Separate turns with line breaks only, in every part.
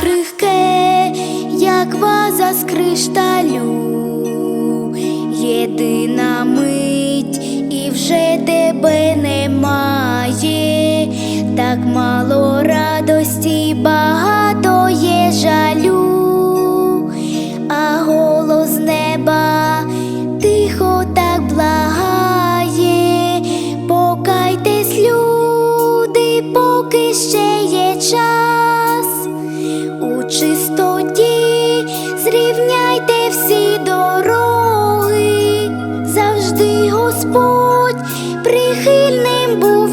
крихке, як ваза з кришталю, єдина мить і вже тебе немає, так мало. Рівняйте всі дороги, завжди Господь прихильним був.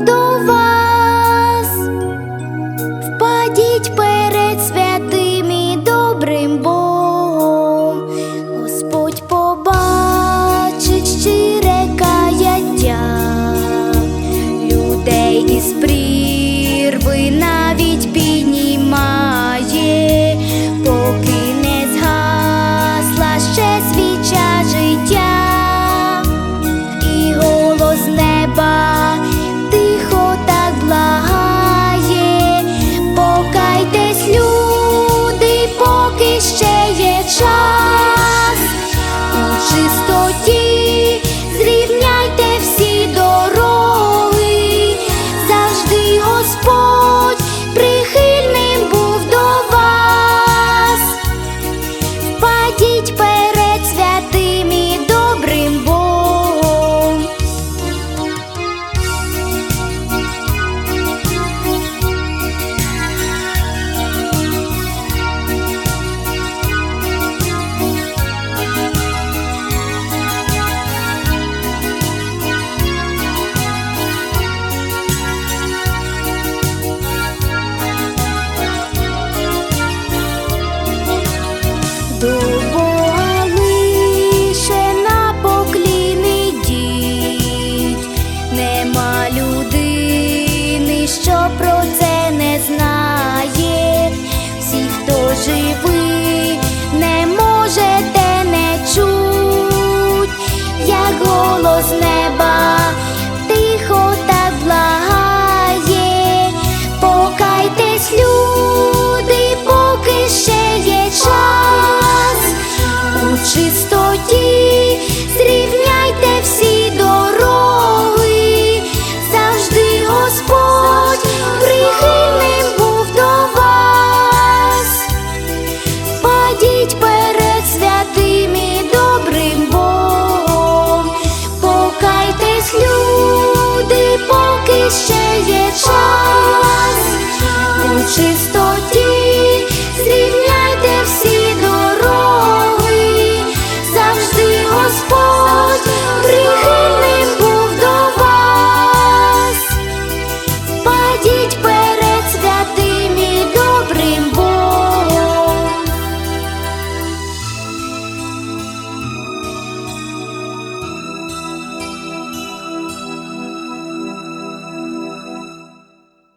живий, не можете не чуть, як голос неба. noches